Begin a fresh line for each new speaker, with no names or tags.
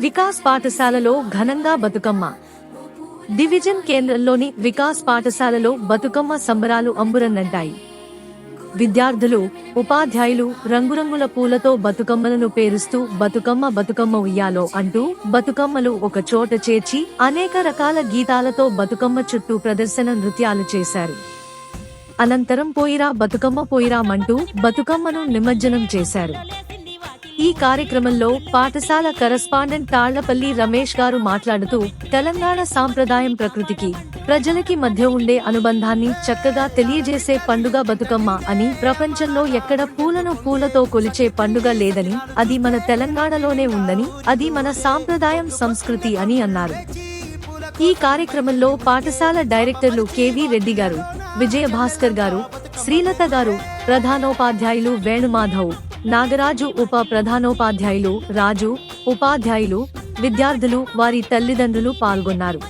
వికాస్ పాఠశాలలో ఘనంగా బతుకమ్మ. డివిజన్ కేంద్రంలోని వికాస్ పాఠశాలలో బతుకమ్మ సంబరాలు అంబురన్నంటాయి. విద్యార్థులు ఉపాధ్యాయులు రంగురంగుల పూలతో బతుకమ్మలను పేరుస్తూ బతుకమ్మ బతుకమ్మ ఉయ్యాలో అంటూ బతుకమ్మలు ఒక చోట చేర్చి అనేక రకాల గీతాలతో బతుకమ్మ చుట్టూ ప్రదర్శన నృత్యాలు చేశారు. అనంతరం పోయిరా బతుకమ్మ పోయిరామంటూ బతుకమ్మను నిమజ్జనం చేశారు. ఈ కార్యక్రమంలో పాఠశాల కరస్పాండెంట్ తాళ్ళపల్లి రమేష్ గారు మాట్లాడుతూ తెలంగాణ సాంప్రదాయం ప్రకృతికి ప్రజలకి మధ్య ఉండే అనుబంధాన్ని చక్కగా తెలియజేసే పండుగ బతుకమ్మ అని ప్రపంచంలో ఎక్కడ పూలను పూలతో కొలిచే పండుగ లేదని అది మన తెలంగాణలోనే ఉందని అది మన సాంప్రదాయం సంస్కృతి అని అన్నారు. ఈ కార్యక్రమంలో పాఠశాల డైరెక్టర్లు కేవీ రెడ్డి గారు విజయ భాస్కర్ గారు శ్రీలత గారు ప్రధానోపాధ్యాయులు వేణుమాధవ్ నాగరాజు ఉప ప్రధానోపాధ్యాయులు రాజు ఉపాధ్యాయులు విద్యార్థులు వారి తల్లిదండ్రులు పాల్గొన్నారు.